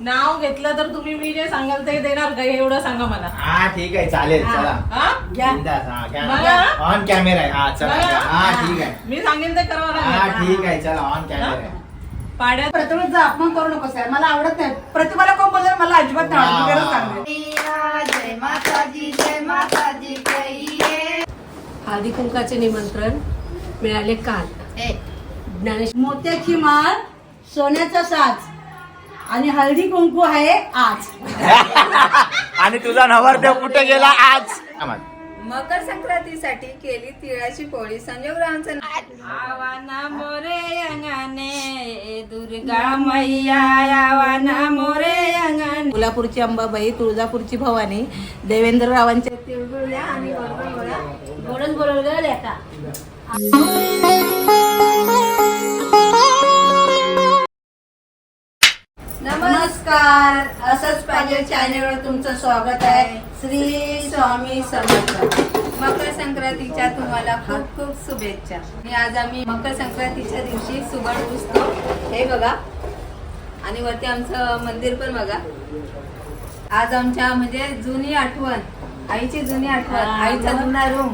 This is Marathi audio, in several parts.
नाव घेतलं तर तुम्ही मी जे सांगाल ते देणार का? एवढं सांगा मला. हा ठीक आहे चालेल हा. चला. हा? घ्या. बिनधास्त, हा, बघा. कॅमेरा ऑन कॅमेरा आहे. हा चला बघा. हा ठीक आहे. मी सांगेल ते करावं हा लागेल. ठीक आहे चला ऑन कॅमेरा आहे. पाड्यात प्रतिभाचा अपमान करू नकोस आहे मला आवडत नाही. प्रतिभाला कोण बोलणार? मला अजिबात नाही आवडत. मी खरंच सांगते. जय माताजी जय माताजी हळदी कुंकाचे निमंत्रण मिळाले काल. ज्ञानेश मोत्याची माळ सोन्याचा साज. आणि हळदी कुंकू आहे आज. आणि तुझा नवरदेव कुठे गेला आज? मकर संक्रांतीसाठी केली तिळाची पोळी संजोगरावांचं आवाना मोरे अंगाने दुर्गा मैया आवाना मोरे अंगाने कोल्हापूरची अंबाबाई तुळजापूरची भवानी देवेंद्ररावांचे तिळगुळ्या आणि गोडगोळ्या गोडच बोलवलं नमस्कार. असंच पाहिजे चॅनेलवर तुमचं स्वागत आहे. श्री स्वामी समर्थ. मकर संक्रांतीच्या तुम्हाला खूप खूप शुभेच्छा. आणि आज आम्ही मकर संक्रांतीच्या दिवशी सुगड पुसतो हे बघा. आणि वरती आमचं मंदिर पण बघा. आज आमच्या म्हणजे जुनी आठवण आईची जुनी आठवण आईचा जुना रूम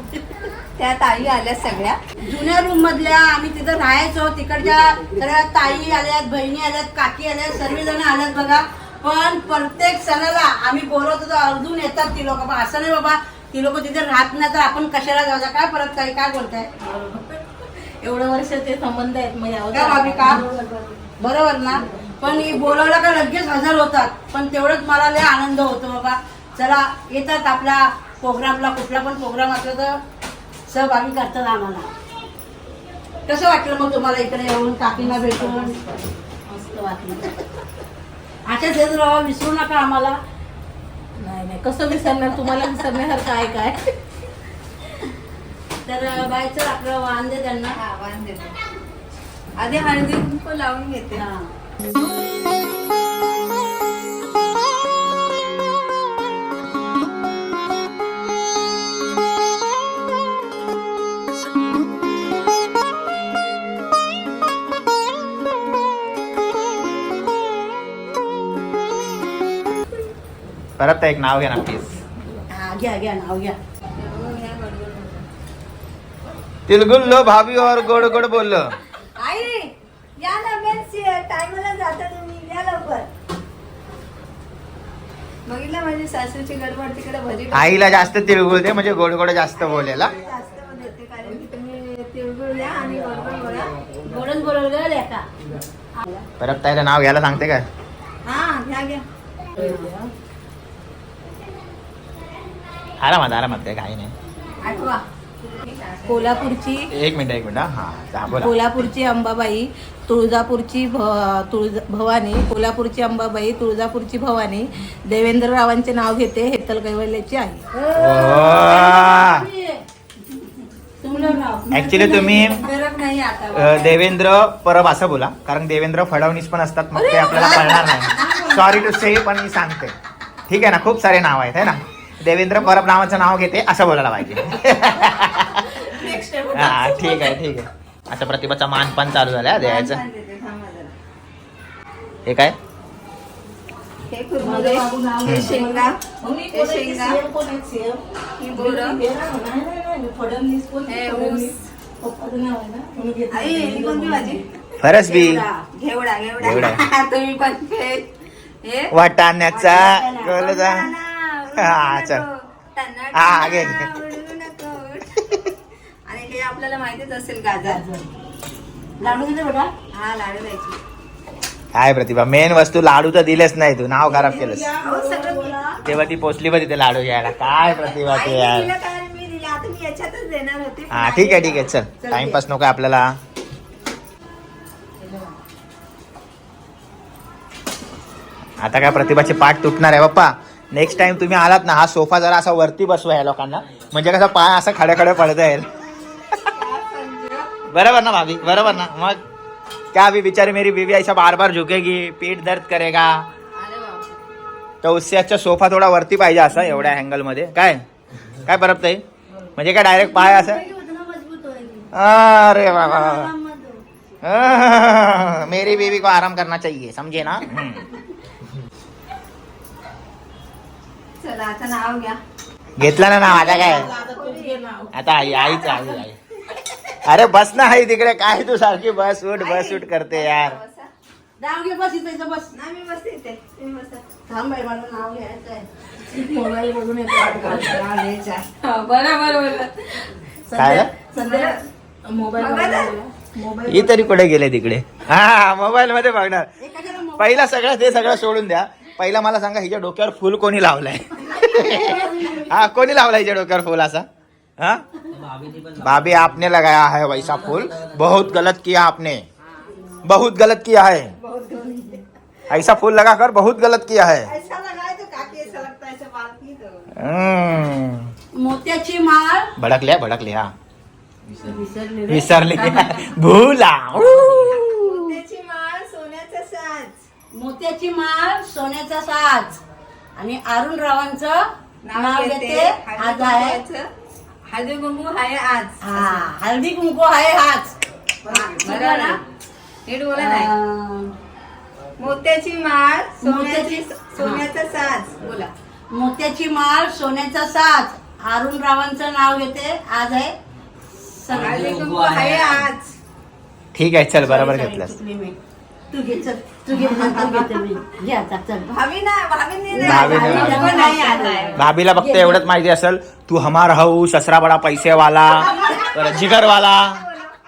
त्यात आई आल्या सगळ्या. जुन्या रूम मधल्या आम्ही तिथं राहायचो तिकडच्या सगळ्या ताई आल्यात बहिणी आल्यात काकी आल्यात सर्वजण आल्यात बघा. पण प्रत्येक सणाला आम्ही बोलवत होतो अर्जून येतात ती लोक. पण असं नाही बाबा ती लोक तिथे राहत नाही तर आपण कशाला जाऊ? काय परत काही काय बोलताय? एवढं वर्ष ते संबंध आहेत मग यावं का? बरोबर ना? पण हे बोलवलं का लगेच हजर होतात. पण तेवढंच मला लय आनंद होतो बाबा. चला येतात आपला प्रोग्रामला कुठला पण प्रोग्राम असला तर सहभागी करतात आम्हाला. कसं वाटलं मग तुम्हाला इकडे येऊन काकींना भेटून? मस्त वाटलं. अशाच येत राहा विसरू नका आम्हाला. नाही नाही कसं विसरणार? तुम्हाला विसरण्यासारखं आहे काय? तर बायचं आपलं वाहन दे त्यांना. हा, वाण देते. आधी हळदी लावून घेते. हा. परत एक नाव घे ना प्लीज हा घ्या घ्या नाव घ्या. तिलगुल्लो भाभी और गोड गोड बोललो. आई या ना बेन्स टायमाला जाता तुम्ही या लवकर. बघितलं माझी सासूची गडबड तिकडे भजी आईला जास्त तिळगुळ दे म्हणजे गोड गोड जास्त बोलेल? जास्त देते कारण की तुम्ही तिळगुळ द्या आणि गोडगोड बोला. गोडच बोलवलं लेका परत ताईला नाव घ्यायला सांगते का हा घ्या घ्या. आरामात आरामात काय काही नाही. आठवा. कोल्हापूरची एक मिनिट एक मिनिट हा. हा कोल्हापूरची अंबाबाई तुळजापूरची भ- तुळजा भवानी कोल्हापूरची अंबाबाई तुळजापूरची भवानी देवेंद्ररावांचे नाव घेते हेतल कैवल्याची आई. ऍक्च्युली तुम्ही आता. अ, देवेंद्र परब असं बोला कारण देवेंद्र फडणवीस पण असतात मग ते आपल्याला कळणार नाही. सॉरी टू से पण मी सांगते. ठीक आहे ना खूप सारे नाव आहेत है ना? देवेंद्र परब नावाचं नाव घेते असं बोलायला पाहिजे. हा ठीक आहे ठीक आहे. आता प्रतिभाचा मान पण चालू झाला द्यायचं. हे काय? हे कुरमुरे हे शेंगा. हे शेंगा. ही बोरं. हे ऊस. आई ही कोणती भाजी? फरस बी. घेवडा घेवडा घेवडा. तुम्ही पण हे वाटाण्याचा कळलं हा, चल. हा, घे. आणि हे आपल्याला माहितीच असेल गाजर. लाडू दिले बेटा? हा लाडू द्यायची. काय प्रतिभा मेन वस्तू लाडू तर दिलेच नाही तू नाव खराब केलंस. सगळं तेव्हा ती पोचली पण तिथे लाडू घ्यायला. काय प्रतिभा ते यार? हा ठीक आहे. ठीक आहे चल. चल, टाइमपास नको आपल्याला. आता काय प्रतिभाचे पाठ तुटणार आहे बाप्पा. नेक्स्ट टाइम तुम्ही आलात ना हा सोफा जरा असा वरती बसवा या लोकांना. म्हणजे कसं पाय असं खडे खडे पडता येईल बरोबर ना भाभी? बरोबर ना? मग? क्या अभी बेचारी मेरी बीवी ऐसा बार बार झुकेगी पीठ दर्द करेगा. तर उससे अच्छा सोफा थोडा वरती पाहिजे असा एवढ्या अँगलमध्ये. काय? काय परत ताई म्हणजे काय डायरेक्ट पाय असं? अरे. आह, मेरी बीवी को आराम करना चाहिए समझे ना? चला आता नाव घ्या. घेतला ना नाव आता काय? आता आई आईच आई आई. अरे बस ना आई तिकडे काय तू सारखी बस उठ बस उठ करते यार. बसा. नाव घे बस इथं इथं बस. नाही मी बसते इथे. तुम्ही बसा. थांब बाई मला नाव घ्यायचं आहे. मोबाईल बघून येतो. नाव घ्यायचं आहे. हा, बरोबर बोलला काय रे? सध्या मोबाईल बघा ना. मोबाईल ही तरी कुठे गेले तिकडे? हा मोबाईल मध्ये बघणार. पहिला सगळं ते सगळं सोडून द्या. पहिला मला सांगा हिच्या डोक्यावर फुल कोणी लावलंय? हा कोणी लावलाय हिच्या डोक्यावर फुल असा? हा? भाभी आपने लगाया है वैसा फूल. बहुत गलत किया आपने. बहुत गलत किया है. ऐसा फूल लगा कर बहुत गलत किया है. मोत्याची माळ. भडकल्या भडकले हा विसरले रे. विसरले. भूला मोत्याची माळ सोन्याचा साज मोत्याची माळ सोन्याचा साज. आणि अरुण रावांचं नाव घेते आज आहे. हळदी कुंकू आहे आज. हा हळदी कुंकू आहे हाच बरोबर ना. नीट बोला नाही अं, मोत्याची माळ सोन्याची सोन्याचा साज. बोला. मोत्याची माळ सोन्याचा साज. अरुण रावांचं नाव घेते आज आहे हळदी कुंकू आहे आज. ठीक आहे चल बरोबर Sorry, घेतलंस चुकली मी. तू घे चल. तू घे तू घेते मी घे. आता चल. भाभी ना भाभींनी नाही भाभीने भाभी नाही. पण नाही आलाय भाभीला फक्त एवढंच माहिती असेल तू हमार हऊ ससरा बडा पैसेवाला परत जिगरवाला.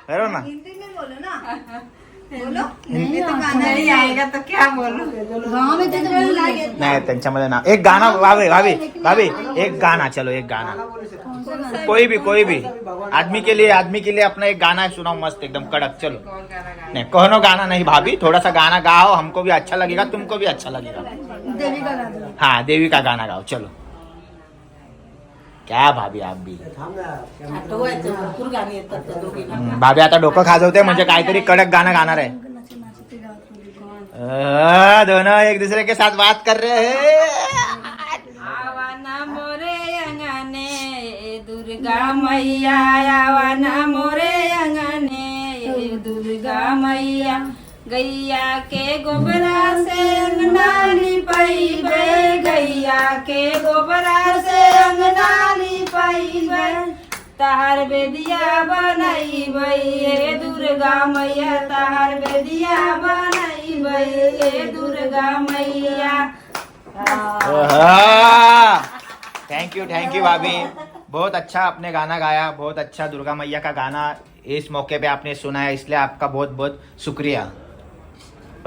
बरोबर ना? बोलो हिंदी तो गाना नहीं आएगा तो क्या बोलो? गाव में त्याचं नाही त्यांच्यामध्ये ना एक गाना भाभी भाभी भाभी एक गाना चलो एक गाना। कोई भी कोई भी। आदमी के लिए आदमी के लिए अपना एक गाना सुनाओ मस्त एकदम कड़क चलो। नहीं कौनो गाना नहीं भाभी थोड़ा सा गाना गाओ हमको भी अच्छा लगेगा तुमको भी अच्छा लगेगा। हाँ देवी का गाना गाओ चलो। क्या भाभी आप भी? आठवायचं भरपूर गाणी येतात त्या दोघींना हम्म, भाभी आता डोकं खाजवते म्हणजे काहीतरी कडक गाणं गाणार आहे. अ, दोनों एक दूसरे के साथ बात कर रहे हैं आवाना मोरे अंगने दुर्गा मैया आवाना मोरे अंगने दुर्गा मैया गैया के गोबरा से अंगना लिपाइबे गैया के गोबरा से अंगना लिपाइबे तार बेदिया बनाइबे ये दुर्गा मैया, तार बेदिया बनाइबे ये दुर्गा मैया। थैंक यू थैंक यू भाभी। बहुत अच्छा आपने गाना गाया, बहुत अच्छा दुर्गा मैया का गाना इस मौके पे आपने सुनाया, इसलिए आपका बहुत बहुत शुक्रिया।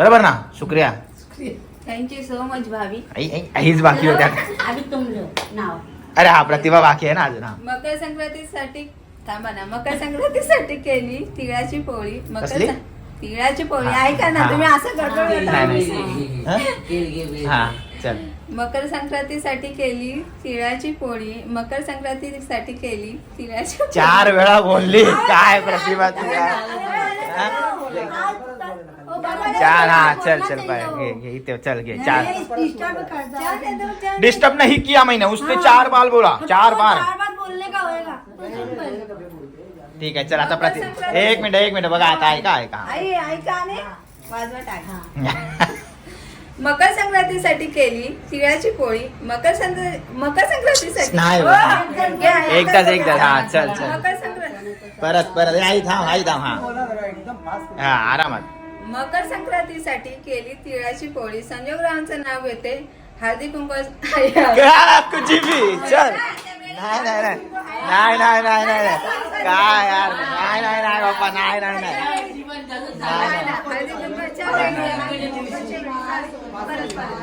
बरोबर ना शुक्रिया थँक्यू सो मच भाभी आई आई आईच बाकी होत्या नाव अरे हा प्रतिभा बाकी आहे ना अजून हा मकर संक्रांतीसाठी थांबा ना मकर संक्रांतीसाठी केली तिळाची पोळी मकर कसली? सं- तिळाची पोळी हा. ऐका ना हा. तुम्ही असं गडबड नाही करता. नाही हा? हा चल मकर संक्रांतीसाठी केली तिळाची पोळी मकर संक्रांतीसाठी केली तिळाची पोळी. चार वेळा बोलली काय प्रतिभा तुझ्या हा? चार हा चल चल बाय. घे घे इथे चल घे चार डिस्टर्ब नहीं किया मैंने उसने चार बार बोला चार बार ठीक आहे चल आता प्रति एक मिनिट एक मिनिट बघा आता ऐका ऐका. आई ऐका आणि वाजवा टाका मकर संक्रांतीसाठी केली तिळाची पोळी. मकर संक्रांती मकर संक्रांतीसाठी? नाही. हो, घ्या, एकदाच एकदाच हा चल चल. मकर संक्रांती. परत परत आई थांब आई थांब हा. हा आरामात. मकर संक्रांतीसाठी केली तिळाची पोळी. संजोगरावांचं नाव येते हळदी कुंभ चल. नाही नाही नाही. नाही नाही नाही नाही काय यार? नाही नाही नाही बाप्पा नाही नाही नाही.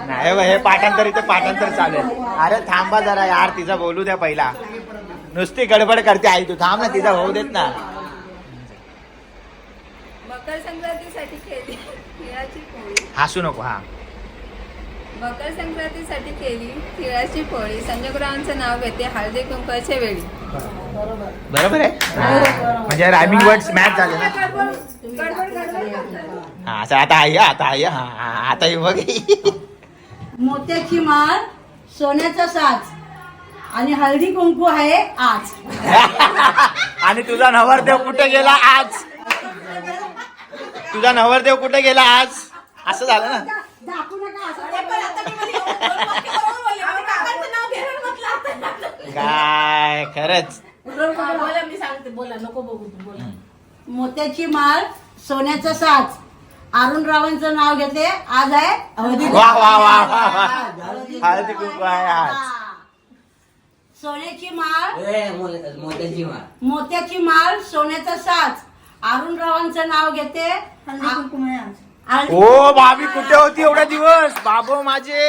नाही हे पाठांतर इथे पाठांतर चालेल. अरे थांबा जरा यार तिचा बोलू द्या पहिला. नुसती गडबड करते आई तू. थांब ना तिचा होऊ देत ना. मकर संक्रांतीसाठी केली. तिळाची पोळी. हसू नको हा. मकर संक्रांतीसाठी केली तिळाची पोळी. नाव घेते हळदी कुंकवाच्या वेळी. बरोबर आहे? म्हणजे रायमिंग वर्ड्स मॅच झाले ना. गडबड गडबड गडबड करतात. हा असं आता आई आता आई हा हा, आता ही बघ. मोत्याची माळ सोन्याचा साज आणि हळदी कुंकू आहे आज. आणि तुझा नवरदेव कुठे गेला आज? तुझा नवरदेव कुठे गेला आज? असं झालं ना. काय खरंच. बोला मी सांगते बोला नको बघू तू बोला मोत्याची माळ सोन्याचा साज. अरुण रावांचं नाव घेते. आज आहे हळदी वा वा वा वा वा. हळदी कुंकू आहे आज. सोन्याची माळ ए, मोत्याची माळ. मोत्याची माळ सोन्याचा साज. अरुण रावांचं नाव घेते. ओ भाभी कुठे होती एवढा दिवस बाबो माझे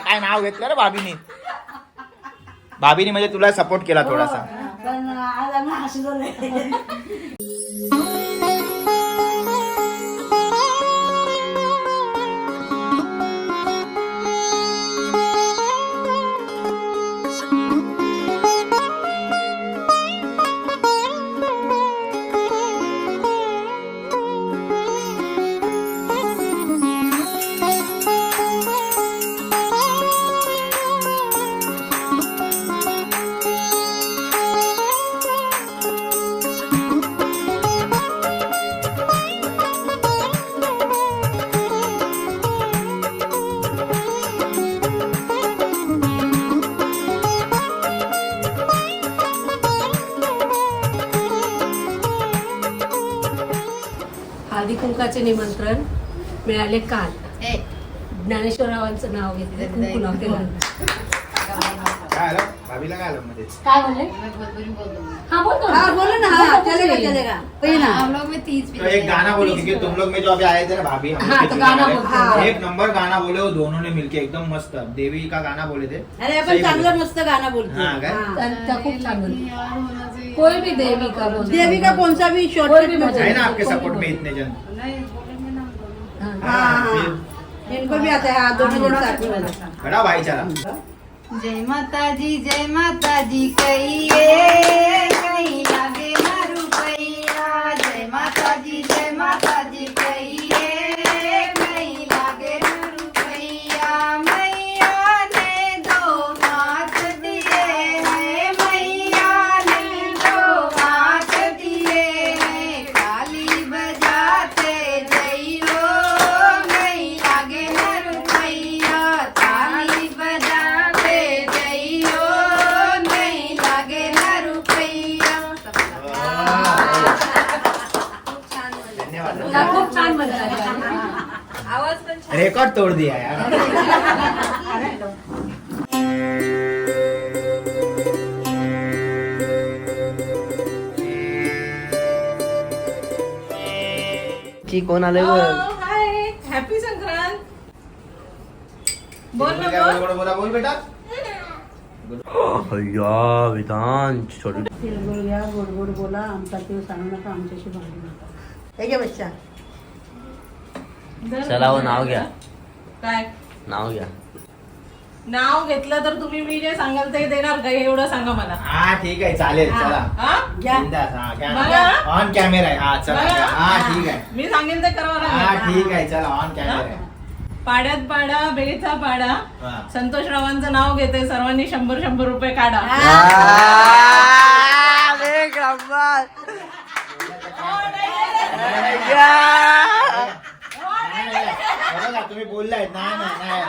काय नाव घेतलं रे भाभीने भाभीने म्हणजे तुला सपोर्ट केला थोडासा कुंकाचे निमंत्रण मिळाले काल. ज्ञानेश्वररावांचं नाव घेतलं कुंकू लावते काय आलं? भाभीला काय आलं मध्ये? काय म्हणले हा बोलतो हा बोलो ना. हा चलेगा चलेगा पहिला. हम लोग में तीस तो एक गाना बोलो क्योंकि तुम लोग में जो अभी आए थे ना भाभी हम हाँ, लोग के तो गाना हैं। एक नंबर गाना बोले वो दोनों ने मिलके एकदम मस्त. देवी का गाना बोले थे. अरे चांगलं. मस्त गाणं बोलतो. हा, काय? खूप छान बोलते. कोई भी देवी का बोलते देवी का कोणचा भी कोई भी शॉर्ट मजा है ना आपके सपोर्ट में इतने जन? हाँ। हाँ, हाँ। फिर? इनको भी आता है हाँ दोनों जन साथ में बोला बड़ा भाईचारा जय माता जी जय माता जी कहिए कहीं लागे ना रुपैया जय माता जी जय माता जी कहिए कहीं लागे ना रुपैया मैया ने दो हाथ दिए हैं मैया ने दो हाथ दिए हैं ताली बजाते जइयो नहीं लागे ना रुपैया ताली बजाते जइयो नहीं लागे ना रुपैया धन्यवाद त्या खूप छान म्हणतात आवाज पण छान रिकॉर्ड तोड़ दिया यार. ची कोण आले हॅपी संक्रांत. बोल ना बोल. बोल बोला बोल बेटा. या विधान छोटी तिळगुळ घ्या गोड गोड बोला. आमचा ते सांगू नका आमच्याशी भांडू नका. हे घे बच्चा. चला हो नाव घ्या. काय? नाव घ्या. नाव घेतलं तर तुम्ही मी जे सांगाल ते देणार का? एवढं सांगा मला. हा ठीक आहे चालेल चला. हा? घ्या. बिंदास, हा. ऑन कॅमेरा आहे. हा चला बघा. हा ठीक आहे. मी सांगेल ते करावं हा लागेल ठीक आहे चला ऑन कॅमेरा आहे. पाड्यात पाडा बेचा पाडा. हा. संतोष रावांचं नाव घेते. सर्वांनी शंभर शंभर रुपये काढा. एक नंबर तुम्ही बोललाय नाही नाही नाही.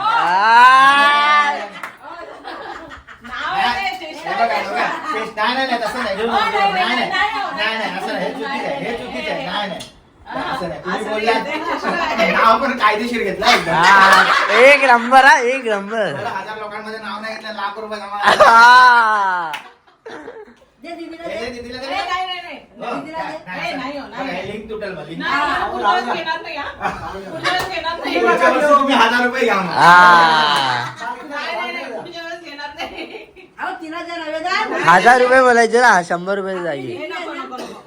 नाव नाही, आहे, हे चेष्टा बघा, आहे, बघा. चेष्टा. ते- नाही नाही नाही, तसं नाही. हो, नाही, नाही नाही, नाही. नाही, नाही नाही असं नाही. हे चुकीचं आहे हे चुकीचं आहे. नाही. नाही हा, असं नाही. तुम्ही असं बोललात. नाही, ते चेष्टा आहे. नाव पण कायदेशीर घेतलं एकदम. एक नंबर हा एक नंबर. बरं, हजार लोकांमध्ये नाव नाही घेतलं लाख रुपये जमा हा. दे दीदीला दे. दे, दीदीला दे. ए, नाही नाही नाही. दीदीला दे. नाही, ए, नाही हो, नाही. बघा, लिंक तुटेल मग, लिंक. नाही, नाही, पुढच्या वेळेस घेणार नाही हा. पुढच्या वेळेस घेणार नाही. पुढच्या वर्षी तुम्ही हजार रुपये घ्या मग. नाही, नाही, नाही, पुढच्या वेळेस घेणार नाही. अहो तिला जर नवेदान हजार रुपये बोलायचे ना शंभर रुपये जागी हे नको नको नको.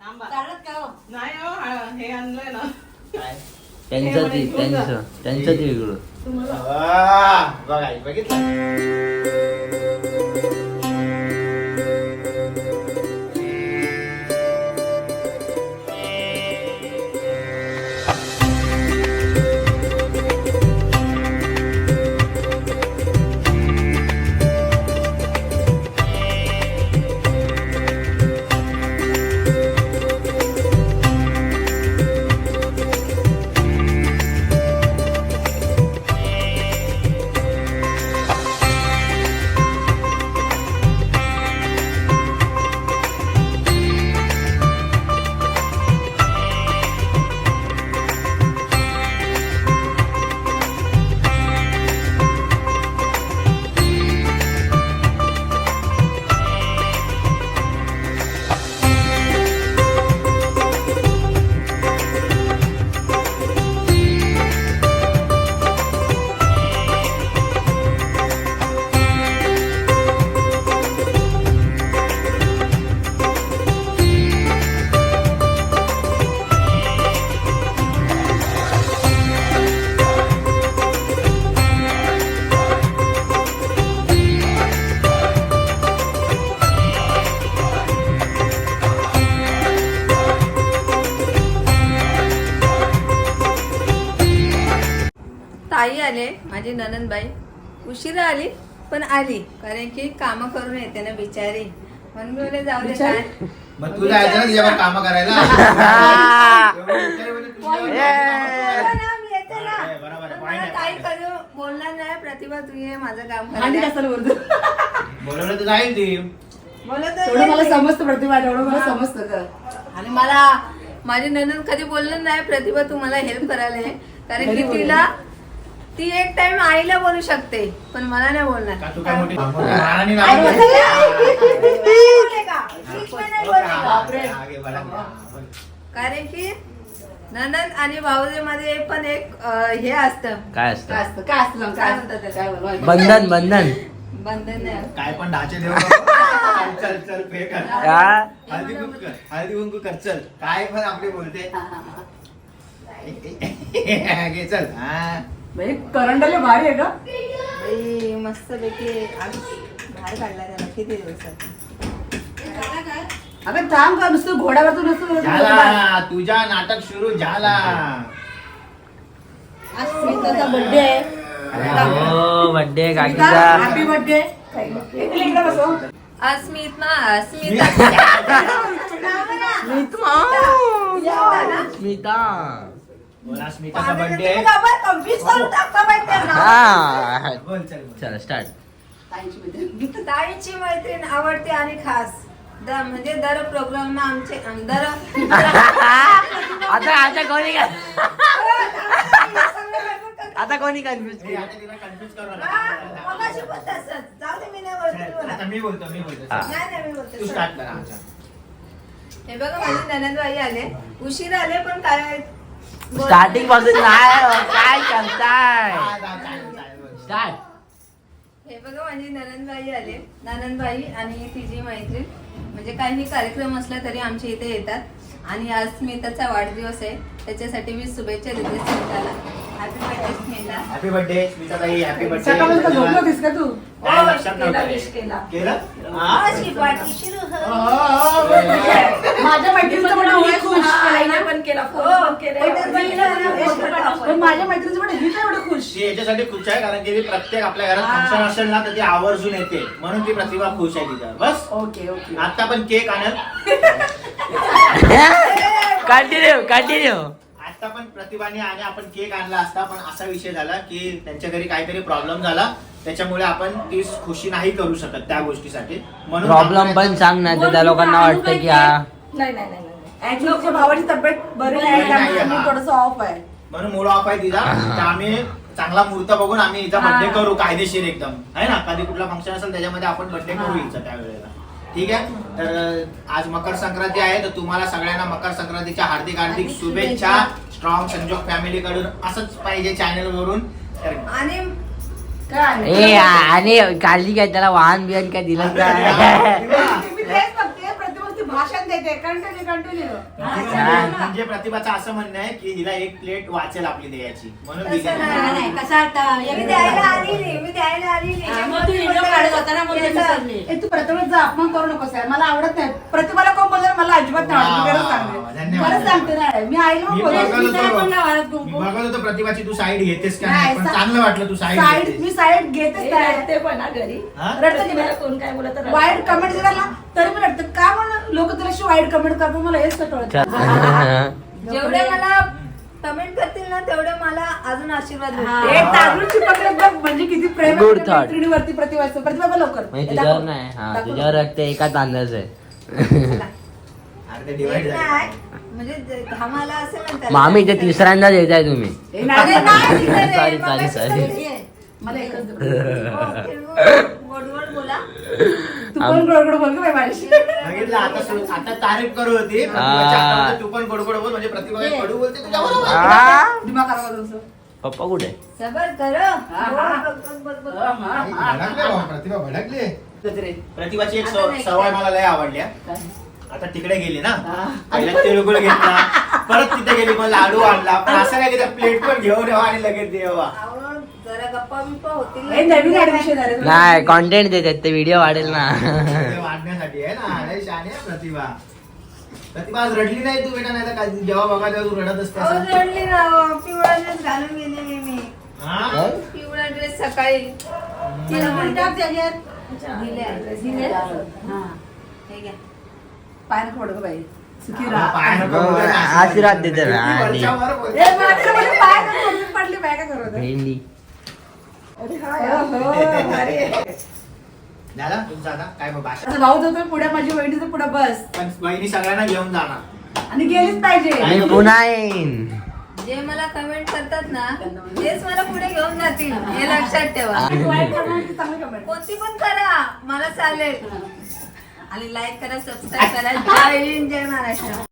थांबा. चालत का हो? नाही हो हा, हे आणलंय ना. त्यांचं ती त्यांचं त्यांचं ती वेगळं बघा बघितलं? पण आली. कारण की कामं करून येते ना बिचारी. म्हणून मी बोलले जाऊ दे काय? मग तू जायचं ना तिच्यावर काम करायला? एवढं हुशार म्हणजे तुझ्यावर ना, मी येते ना. आहे, बरोबर आहे, पण point मला. कधी बोलणार नाही प्रतिभा तू ये माझं काम अंडी करायला कशाला बोलतो बोलवलं तर जाईल ती. बोलत तर एवढं मला. समजतं प्रतिभा एवढं मला समजतं ग. आणि मला माझी ननंद कधी बोललं नाही प्रतिभा तू मला हेल्प करायला ये. कारण की कधी बोलली? तिला ती एक टाइम आईला बोलू शकते पण मला नाही बोलणार. तू काय मोठी महाराणी. आगे बढा. कारण की ननंद आणि भाऊजे मध्ये पण एक अं, हे असतं. काय असतं? असतं? काय असतं? काय असतं म्हणतात काय बोलू? बंधन बंधन. बंधन नाही. काय पण ढाचे देऊ नको. चल चल कर. हळदी कुंकू कर हळदी कुंकू कर. चल काय पण आपली बोलते. घे चल. हा. बाई, करंडले भारी आहे का? बाई, मस्त पैकी बाहेर काढला त्याला किती दिवसात? अगं थांब का नुसतं घोड्यावरतून नुसतं झाला. तुझा नाटक सुरू झाला. आज स्मिताचा बर्थडे आहे. हो बड्डे हॅपी काकीचा. बर्थडे इकडे बसव. अस्मित ना अस्मित स्मिता. बोला स्मिताचा बर्थडे आहे हा बोल चल बोल. चला स्टार्ट ताईंची मैत्रीण. आवडते आणि खास द- म्हणजे दर प्रोग्राम आमचे अं, दर आता आता कोणी आता कोणी कन्फ्युज ए, आता तिला confuse करू नका. हा, मगाशी पण तसंच. जाऊ दे मी नाही बोलत, तुम्ही चल, बोला. आता मी बोलतो मी बोलतो हा. चल. नाही नाही मी बोलते तू चल. स्टार्ट करा आमचा. हे बघा माझी ननंदबाई आले उशीर आले पण काय स्टार्टिंगपासून नाही हो, काय करताय. स्टार्ट हे बघा माझी ननंदबाई आले. ननंदबाई आणि तिची मैत्रीण. म्हणजे काही कार्यक्रम असला तरी आमच्या इथे येतात. आणि आज स्मिताचा वाढदिवस आहे. त्याच्यासाठी मी शुभेच्छा देते स्मिताला. हॅपी बर्थडे स्मिता बर्थडे ताई हॅपी बर्थडे सकाळपर्यंत झोपली होतीस का तू? काय लक्षात नव्हतं. केला, wish केला. केलं? माझ्या मैत्रिणीचं पण खुश आईने पण केला फोन पण केले. पण माझ्या मैत्रिणीचं पण ही काय एवढं खुश. ती याच्यासाठी खुश आहे कारण की ती प्रत्येक आपल्या घरात फंक्शन असेल ना तर ती आवर्जून येते. म्हणून ती प्रतिभा खुश आहे तिच्यावर. बस. Okay okay. आता पण केक आणल. कंटिन्यू कंटिन्यू आता पण प्रतिभाने आणि आपण केक आणला असता पण असा विषय झाला की त्यांच्या घरी काहीतरी प्रॉब्लेम झाला. त्याच्यामुळे आपण ती खुशी नाही करू शकत त्या गोष्टीसाठी. म्हणून प्रॉब्लेम आपण- पण सांग ना त्या लोकांना वाटतं की हा. नाही नाही नाही नाही ऍक्च्युली तिच्या भावाची तब्येत बरी नाही नाही, त्यामुळे नाही, मी हा. थोडस ऑफ आहे. म्हणून मूड ऑफ आहे तिचा तर आम्ही चांगला मुहूर्त बघून आम्ही हिचा हा. बर्थडे करू कायदेशीर एकदम. आहे ना? कधी कुठला फंक्शन असेल त्याच्यामध्ये आपण बर्थडे करू. हिचा त्यावेळेला ठीक आहे? तर आज मकर संक्रांती आहे तर तुम्हाला सगळ्यांना मकर संक्रांतीच्या हार्दिक हार्दिक शुभेच्छा. स्ट्रॉंग संजोग फॅमिली कडून असंच पाहिजे चॅनल वरून. तर आणि काय? आणि काळजी काय त्याला वाहन बिहन काय दिलं काय मी तेच बघते प्रतिभा ती भाषण देते कंटिन्यू कंटिन्यू म्हणजे प्रतिभाचं असं म्हणणं आहे की हिला एक प्लेट वाचेल आपली द्यायची म्हणून दिली. तसं नाही. मी द्यायला आलेली मी द्यायला आलेली ए, तू प्रतिभाचा अपमान करू नकोस. मला आवडत नाही प्रतिभाला कोण बोलणार मला अजिबात नाही आवडत. मी खरंच वा, सांगते. धन्यवाद. खरंच सांगते ना मी आईला काय कुंकू. बघत होतो प्रतिभाची तू साईड घेतेस का नाही, नाही पण सा- चांगलं वाटलं तू साईड साईड घेतेस मी साईड घेतेच नाही. ते पण ना घरी हा? रडते? कोण काय बोलत तर वाईट कमेंट जर ना तरी मी रडते का म्हणून लोक तुला वाईट कमेंट करतात मला हेच कळत जेवढे मला कमेंट करतील ना तेवढे मला अजून आशीर्वाद हे भेटतील. तांदूळ चिपकले बघ म्हणजे किती प्रेम आहे Good तुझ्या thought. मैत्रिणीवरती प्रतिभाचं प्रतिभा बघ लवकर म्हणजे हे तुझ्यावर दाखव. नाही हा दाखव. तुझ्यावर एका तांदळाच आहे एक नाही, झालं म्हणजे जे घामाला असेल ना त्याला- मामी ते तिसऱ्यांदा देत आहे तुम्ही हे नाही, अरे नाही, नाही, तिकडे रे, Sorry, बाबा, sorry, sorry. तिकडे ये. मला एकच दे. हो, बोला तू पण गोड गोड बोल गं बाई माझ्याशी बघितलं आता सुरू- आता तारीफ करू होती प्रतिभाच्या आ. हातामध्ये तू पण गोड गोड बोल म्हणजे प्रतिभा काय कडू बोलते तुझ्या बरोबर आ? दिमाग खराब होतो तुझं. पप्पा कुठे सबर कर हा. हा. हा, हा, भडकले हा. बाबा, प्रतिभा भडकले गजरे. प्रतिभाची एक आता सव- नाही सवय. मला लय आवडली हा. काय? आता तिकडे गेली ना. पहिला तिळगुळ घेतला. परत तिथे गेली मग लाडू आणला. पण असं नाही की प्लेट पण घेऊन येवा आणि लगेच देवा आवड, जरा गप्पा बिप्पा होतील हे नवीन ऍडमिशन झाले तुला. नाही कॉन्टेंट देतात. ते व्हिडिओ वाढेल ना. ते वाढण्यासाठी आहे ना. आहे प्रतिभा. प्रतिभा आज रडली नाही तू बेटा नाही तर काय? जेव्हा बघा तेव्हा तू रडत असते अहो, असं. रडली ना. अहो, पिवळा ड्रेस घालून गेलेली मी हा? बाई तिला पण टाक त्याच्यात दिले. आहे. दिले? हा. हे घ्या. पाय बाई. सुखी राहा. आशीर्वाद देते ना, आणि- वरच्यावर बोल. ए, माझ्या मध्ये पाय नको पडले, पडले पाय काय करत आहे? भेंडी अरे हा, हो, भारी आहे. दादा तुमचा आता काय बाबा? असं भाऊ जातो पुढे माझी बहिणी तर पुढे बस. पण बहिणी सगळ्यांना घेऊन जाणार. आणि गेलीच पाहिजे. आणि पुन्हा येईन. जे मला कमेंट करतात ना तेच मला पुढे घेऊन जातील. हे लक्षात ठेवा. वाईट comment की चांगली comment? कोणती पण करा मला चालेल. आणि लाईक करा सबस्क्राईब करा. जय हिंद जय महाराष्ट्र.